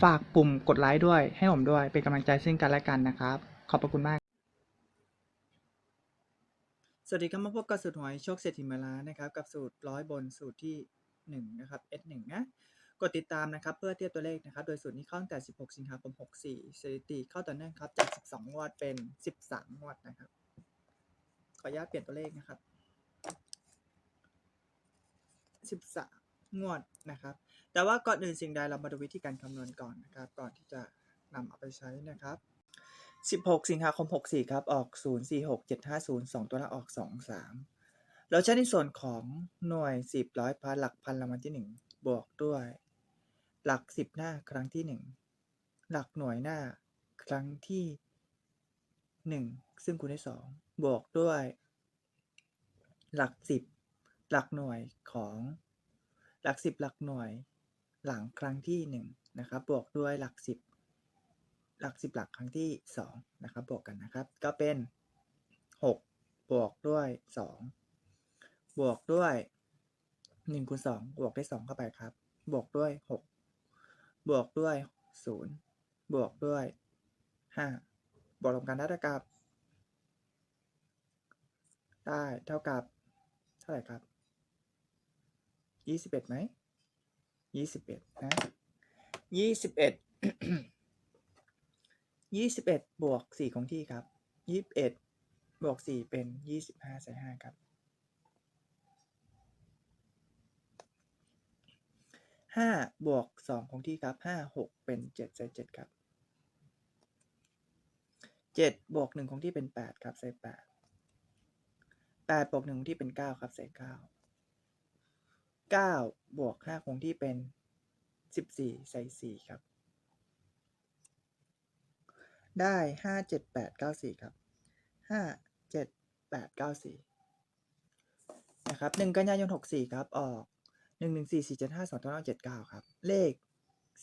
ฝากปุ่มกดไลค์ด้วย ให้ผมด้วย เป็นกำลังใจซึ่งกันและกันนะครับ ขอบพระคุณมาก สวัสดีครับมาพบกับสูตรหวยโชคเศรษฐีเมล้านนะครับ กับสูตรร้อยบนสูตรที่หนึ่งนะครับ S1 นะกดติดตามนะครับเพื่อเทียบตัวเลขนะครับโดยสูตรนี้เข้าตั้งแต่ 16 สิงหาคม 64 สถิติเข้าต่อเนื่องครับจาก 12 งวดเป็น 13 งวดนะครับ ขออนุญาตเปลี่ยนตัวเลขนะครับ 13 งวดนะครับ แต่ว่าก่อนอื่นสิ่งใดเรามาดูวิธีการคำนวณก่อนนะครับ ก่อนที่จะนำเอาไปใช้นะครับ 16 สิงหาคม 64 ครับ ออก 046750 2 ตัวละออก 23 เราใช้ในส่วนของหน่วย 10ร้อยพันหลักพันรางวัลที่ 1 บวกด้วย หลัก 10 หน้าครั้งที่ 1 หลักหน่วยหน้าครั้งที่ 1 ซึ่งคูณด้วย2บวกด้วย หลัก 10 หลักหน่วยของ หลัก10หลักหน่วยหลังครั้งที่ 1 นะครับ บวกด้วยหลัก 10 หลัก 10 หลักครั้งที่ 2 นะครับ บวกกันนะครับ ก็เป็น 6 บวกด้วย 2 บวกด้วย1คูณ2บวกด้วย2เข้าไปครับ บวกด้วย 6 บวกด้วย 0 บวกด้วย 5 บวกรวมกันได้เท่ากับ ได้เท่ากับ เท่าไหร่ครับ ยี่สิบเอ็ดไหมยี่สิบเอ็ดนะยี่สิบเอ็ดยี่สิบเอ็ดบวกสี่ของที่ครับยี่สิบเอ็ดบวกสี่เป็นยี่สิบห้าใส่ห้าครับห้าบวกสองของที่ครับห้าหกเป็นเจ็ดใส่เจ็ดครับเจ็ดบวกหนึ่งของที่เป็นแปดครับใส่แปดแปดบวกหนึ่งที่เป็นเก้าครับใส่เก้า 9บวก5คงที่เป็น 14 ใส่ 4 ครับ ได้ห้าเจ็ดแปดเก้าสี่ครับห้าเจ็ดแปดเก้าสี่นะครับหนึ่งกันยายนหกสี่ครับ ออกหนึ่งหนึ่งสี่สี่เจ็ดห้าสองตัวน้งเจ็ดเก้าครับ เลข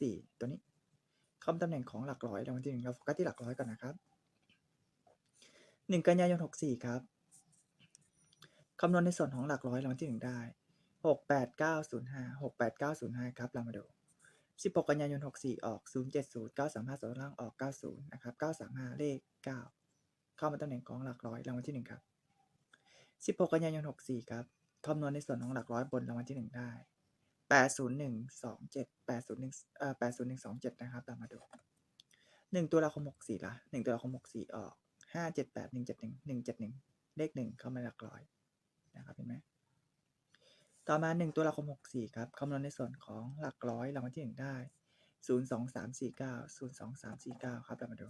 สี่ตัวนี้คำตำแหน่งของหลักร้อยรางวัลที่หนึ่งเราโฟกัสที่หลักร้อยก่อนนะครับหนึ่งกันยายนหกสี่ครับคำนวณในส่วนของหลักร้อยรางวัลที่หนึ่งได้ หกแปดเก้าศูนย์ห้าหกแปดเก้าศูนย์ห้าครับ เรามาดูสิบหกกันยายนหกสี่ออกศูนย์เจ็ดศูนย์เก้าสามห้าสองล่างออกเก้าศูนย์นะครับเก้าสามห้าเลขเก้าเข้ามาตำแหน่งกองหลักร้อยรางวัลที่หนึ่งครับสิบหกกันยายนหกสี่ครับคำนวณในส่วนของหลักร้อยบนรางวัลที่หนึ่งได้แปดศูนย์หนึ่งสองเจ็ดแปดศูนย์หนึ่งเอ่อแปดศูนย์หนึ่งสองเจ็ดนะครับเรามาดูหนึ่งตัวละคมหกสี่ละหนึ่งตัวละคมหกสี่ออกห้าเจ็ดแปดหนึ่งเจ็ดหนึ่งหนึ่งเจ็ดหนึ่งเลขหนึ่เข้ามาหลักร้อยนะครับเห็นไหม ต่อมา 1ตัวละคม 64 ครับคำนวณในส่วนของหลักร้อยรางวัลที่ 1 ได้ 0 2 3 4 9 0 2 3 4 9 ครับเรามาดู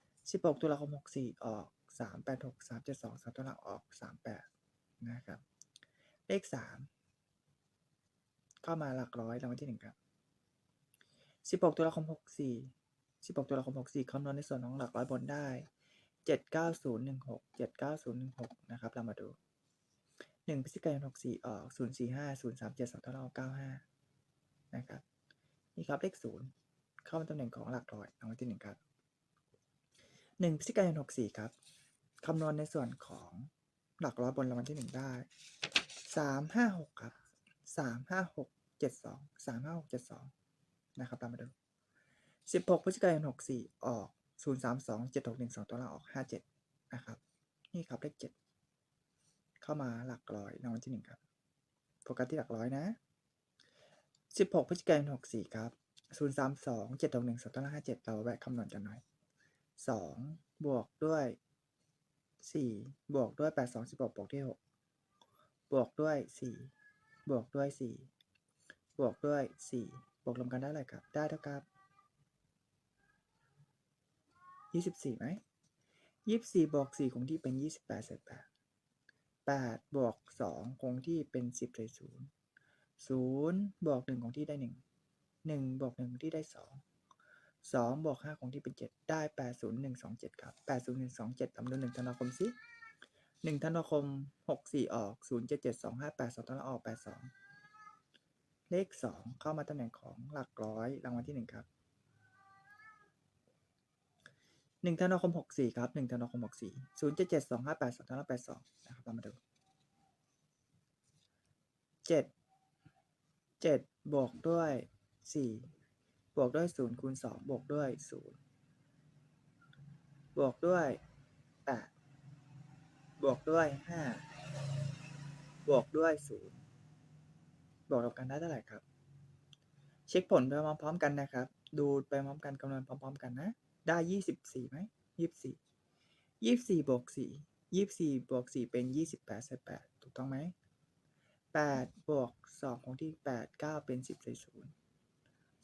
16ตัวละคม 64 ออก 3 8 6 3 7 2 3ตัวหลังออก 38 นะครับ เลข 3 เข้ามาหลักร้อยรางวัลที่ 1 ครับ 16ตัวละคม 64 16ตัวละคม 64 คำนวณในส่วนของหลักร้อยบนได้ 79016 79016 นะครับ เรามาดู หนึ่งพฤศจิกายนหกสี่ออกศูนย์สี่ห้าศูนย์สามเจ็ดสองเท่าเราเก้าห้านะครับ นี่ครับเลขศูนย์เข้ามาตำแหน่งของหลักร้อยรางวัลที่หนึ่งครับหนึ่งพฤศจิกายนหกสี่ครับคำนวณในส่วนของหลักร้อยบนรางวัลที่หนึ่งได้สามห้าหกครับสามห้าหกเจ็ดสองสามห้าหกเจ็ดสองนะครับตามมาดูสิบหกพฤศจิกายนหกสี่ออกศูนย์สามสองเจ็ดหกหนึ่งสองตัวเราออกห้าเจ็ดนะครับ นี่ครับเลขเจ็ด เข้ามาหลักร้อยรางวัลที่หนึ่งครับโฟกัสที่หลักร้อยนะ16พฤศจิกายน64ครับ032 761 2 5 7เจ็ดตราแวะคำนวณกันหน่อย2บวกด้วย4บวกด้วย8 2 16บหกบวกที่หกบวกด้วยสี่บวกด้วยสี่บวกด้วยสี่บวกรวมกันได้เท่าไรครับ ได้เท่ากับยี่สิบสี่ไหมยี่สิบสี่บวกสี่คงที่เป็นยี่สิบแปดเศษแปด แปดบวกสองคงที่เป็นสิบเศษศูนย์ศูนย์บวกหนึ่งคงที่ได้หนึ่งหนึ่งบวกหนึ่งที่ได้สองสองบวกห้าคงที่เป็นเจ็ดได้แปดศูนย์หนึ่งสองเจ็ดครับแปดศูนย์หนึ่งสองเจ็ดตำนวนหนึ่งธันวาคมสิหนึ่งธันวาคมหกสี่ออกศูนย์เจ็ดเจ็ดสองห้าแปดสองธันวาออกแปดสองเลขสองเข้ามาตำแหน่งของหลักร้อยรางวัลที่หนึ่งครับ หนึ่งธันวาคมหกสี่ครับหนึ่งธันวาคมหกสี่ศูนย์เจ็ดเจ็ดสองห้าแปดสองธันวาแปดสองนะครับเรามาดูเจ็ดเจ็ดบวกด้วยสี่บวกด้วยศูนย์คูณสองบวกด้วยศูนย์บวกด้วยแปดบวกด้วยห้าบวกด้วยศูนย์บวกรวมกันได้เท่าไหร่ครับ เช็คผลไปพร้อมๆกันนะครับ ดูไปพร้อมกันคำนวณพร้อม ๆ กันนะ ได้ยี่สิบสี่ไหมยี่สิบสี่ยี่สิบสี่บวกสี่ยี่สิบสี่บวกสี่เป็นยี่สิบแปดเศษแปดถูกต้องไหมแปดบวกสองคงที่แปดเก้าเป็นสิบเศษศูนย์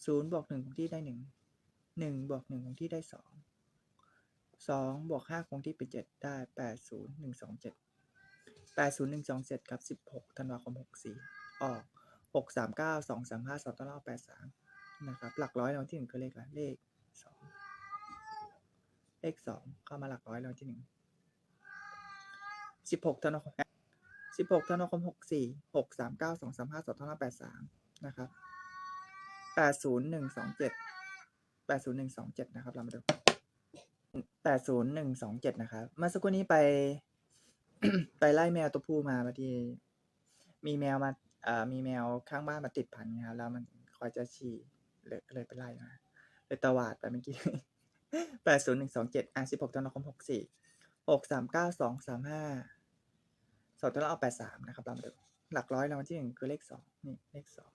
ศูนย์บวกหนึ่งคงที่ได้หนึ่งหนึ่งบวกหนึ่งคงที่ได้สองสองบวกห้าคงที่เป็นเจ็ดได้แปดศูนย์หนึ่งสองเจ็ดแปดศูนย์หนึ่งสองเจ็ดครับสิบหกธันวาคมหกสี่ออกหกสามเก้าสองสามห้าสองต้นเล่าแปดสามนะครับ หลักร้อยรางที่หนึ่งคือเลขอะไรเลข เลขสองเข้ามาหลักร้อยรางวัลที่หนึ่งสิบหกธันวาคมสิบหกธันวาคมหกสี่หกสามเก้าสองสามห้าสองห้าแปดสามนะครับแปดศูนย์หนึ่งสองเจ็ดแปดศูนย์หนึ่งสองเจ็ดนะครับ เรามาดูแปดศูนย์หนึ่งสองเจ็ดนะครับเมื่อสักครู่นี้ไป ไปไล่แมวตัวผู้มาบางทีมีแมวมาเอ่อมีแมวข้างบ้านมาติดพันนะครับแล้วมันคอยจะฉี่เลยก็เลยไปไล่มาเลยตวาดไปเมื่อกี้ แปดศูนย์หนึ่งสองเจ็ดอะสิบหกธันวาคมหกสี่หกสามเก้าสองสามห้าสองตัวเราเอาแปดสามนะครับเรามาดูหลักร้อยรางวัลที่หนึ่งคือเลขสองนี่เลขสอง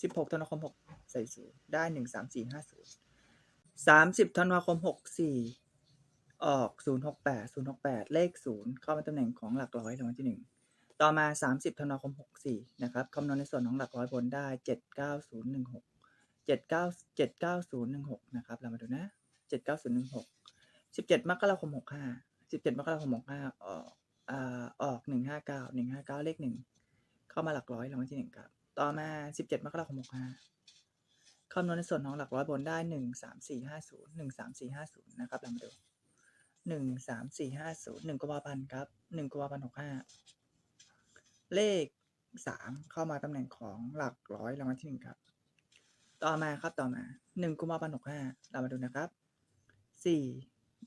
สิบหกธันวาคมหกใส่ศูนย์ได้หนึ่งสามสี่ห้าศูนย์สามสิบธันวาคมหกสี่ออกศูนย์หกแปดศูนย์หกแปดเลขศูนย์เข้ามาตำแหน่งของหลักร้อยรางวัลที่หนึ่งต่อมาสามสิบธันวาคมหกสี่นะครับคำนวณในส่วนของหลักร้อยบนได้เจ็ดเก้าศูนย์หนึ่งหก เจ็ดเก้าเจ็ดเก้าศูนย์หนึ่งหกนะครับ เรามาดูนะเจ็ดเก้าศูนย์หนึ่งหกสิบเจ็ดมกราคมหกห้าสิบเจ็ดมกราคมหกห้าออกอ่าออกหนึ่งห้าเก้าหนึ่งห้าเก้าเลขหนึ่งเข้ามาหลักร้อยรางวัลที่หนึ่งครับ ต่อมาสิบเจ็ดมกราคมหกห้าคำนวณในส่วนของหลักร้อยบนได้หนึ่งสามสี่ห้าศูนย์หนึ่งสามสี่ห้าศูนย์นะครับ เรามาดูหนึ่งสามสี่ห้าศูนย์หนึ่งกุมภาพันธ์ครับหนึ่งกุมภาพันธ์หกห้าเลขสามเข้ามาตำแหน่งของหลักร้อยรางวัลที่หนึ่งครับ ต่อมาครับต่อมาหนึ่งกุมภาพันธ์หกห้าเรามาดูนะครับสี่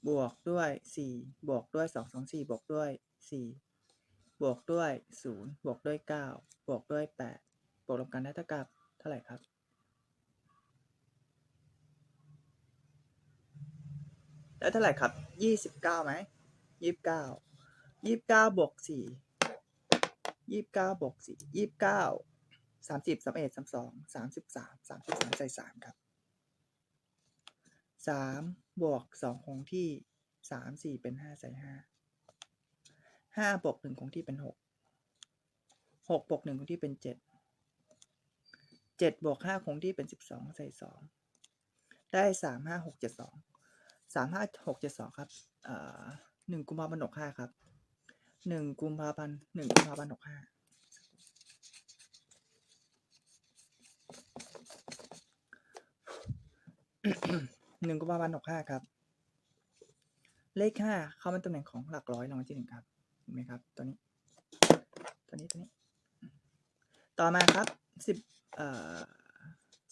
บวกด้วยสี่บวกด้วยสองสองสี่บวกด้วยสี่บวกด้วยศูนย์บวกด้วยเก้าบวกด้วยแปดบวกรวมกันได้เท่ากับเท่าไหร่ครับได้เท่าไหร่ครับยี่สิบเก้าไหมยี่สิบเก้ายี่สิบเก้าบวกสี่ยี่สิบเก้าบวกสี่ยี่สิบเก้า สามสิบสามเอ็ดสามสองสามสิบสามสามสิบสามใส่สามครับสามบวกสองคงที่สามสี่เป็นห้าใส่ห้าห้าบวกหนึ่งคงที่เป็นหกหกบวกหนึ่งคงที่เป็นเจ็ดเจ็ดบวกห้าคงที่เป็นสิบสองใส่สองได้สามห้าหกเจ็ดสองสามห้าหกเจ็ดสองครับหนึ่งกุมภาพันธ์หกห้าครับหนึ่งกุมภาพันธ์หนึ่งกุมภาพันธ์หกห้า หนึ่งกุมภาพันธ์หกห้าครับ เลขห้าเข้ามาตำแหน่งของหลักร้อยรางวัลที่หนึ่งครับเห็นไหมครับ ตัวนี้ ตัวนี้ตัวนี้ ต่อมาครับสิบเอ่อ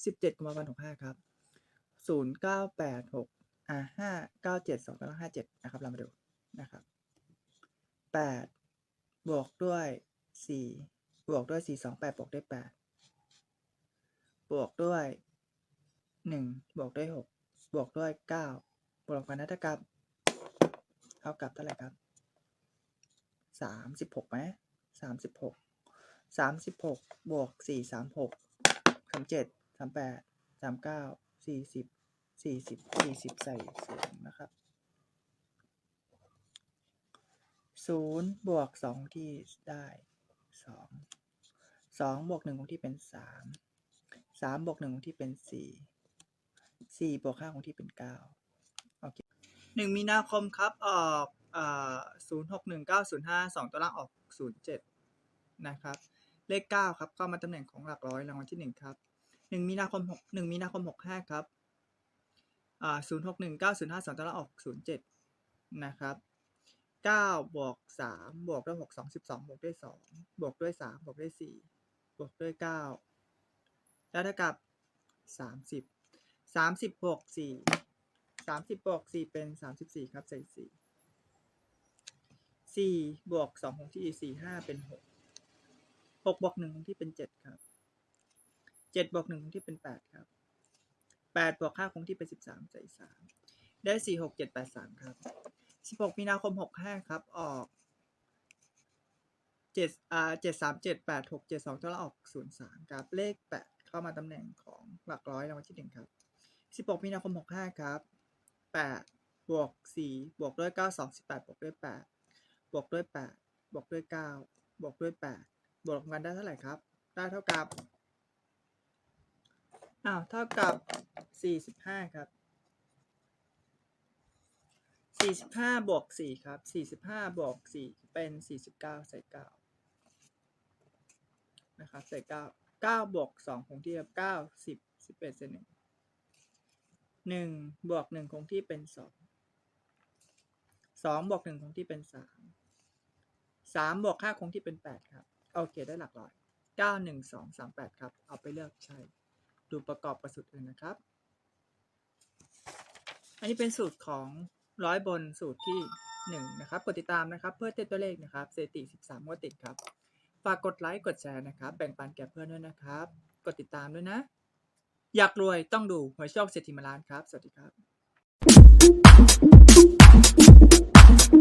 สิบเจ็ดกุมภาพันธ์หกห้าครับศูนย์เก้าแปดหกอ่าห้าเก้าเจ็ดสองแล้วห้าเจ็ดนะครับ เรามาดูนะครับแปดบวกด้วยสี่บวกด้วยสี่สองแปดบวกด้วยแปดบวกด้วย หนึ่งบวกด้วยหกบวกด้วยเก้าบวกกันนะเท่ากับเท่ากับเท่าไหร่ครับสามสิบหกไหมสามสิบหกสามสิบหกบวกสี่สามหกสามเจ็ดสามแปดสามเก้าสี่สิบสี่สิบสี่สิบใส่ศูนย์นะครับศูนย์บวกสองที่ได้สองสองบวกหนึ่งของที่เป็นสามสามบวกหนึ่งของที่เป็นสี่ สี่บวกห้าของที่เป็นเก้าโอเคหนึ่งมีนาคมครับ ออกอ่าศูนย์หกหนึ่งเก้าศูนย์ห้าสองตัวล่างออกศูนย์เจ็ดนะครับ เลขเก้าครับเข้ามาตำแหน่งของหลักร้อยรางวัลที่หนึ่งครับหนึ่งมีนาคมหกหนึ่งมีนาคมหกห้าครับอ่าศูนย์หกหนึ่งเก้าศูนย์ห้าสองตัวล่างออกศูนย์เจ็ดนะครับเก้าบวกสามบวกด้วยหกสองสิบสองบวกด้วยสองบวกด้วยสามบวกด้วยสี่บวกด้วยเก้าได้เท่ากับสามสิบ สามสิบบวกสี่สามสิบบวกสี่เป็นสามสิบสี่ครับใส่สี่สี่บวกสองของที่สี่ห้าเป็นหกหกบวกหนึ่งของที่เป็นเจ็ดครับเจ็ดบวกหนึ่งของที่เป็นแปดครับแปดบวกห้าของที่เป็นสิบสามใส่สามได้สี่หกเจ็ดแปดสามครับ16มีนาคม65ครับ ออก7อ่า737 8 6 72ตัวละออก03ครับ เลข8เข้ามาตำแหน่งของหลักร้อยรางวัลที่1ครับ 16 มีนาคม 65 ครับ 8 บวก 4 บวกด้วย 9 2 18บแปดบวกด้วย 8 บวกด้วย 8 บวกด้วย 9 บวกด้วย 8 บวกกันได้เท่าไหร่ครับ ได้เท่ากับ อ้าว เท่ากับ 45 ครับสี่สิบห้าบวกสี่ครับสี่สิบห้าบวกสี่เป็นสี่สิบเก้าใส่เก้านะครับ ใส่เก้าเก้าบวกสองคงที่เก้าสิบสิบเอ็ดเศษหนึ่ง หนึ่งบวกหนึ่งคงที่เป็นสองสองบวกหนึ่งคงที่เป็นสามสามบวกห้าคงที่เป็นแปดครับ โอเคได้หลักร้อยเก้าหนึ่งสองสามแปดครับ เอาไปเลือกใช้ดูประกอบกับสูตรอื่นนะครับ อันนี้เป็นสูตรของร้อยบนสูตรที่หนึ่งนะครับกดติดตามนะครับ เพื่อเต้นตัวเลขนะครับสถิติ13งวดติดครับฝากกดไลค์กดแชร์นะครับ แบ่งปันแก่เพื่อนด้วยนะครับ กดติดตามด้วยนะ อยากรวยต้องดูหวยโชคเศรษฐีมาล้านครับ สวัสดีครับ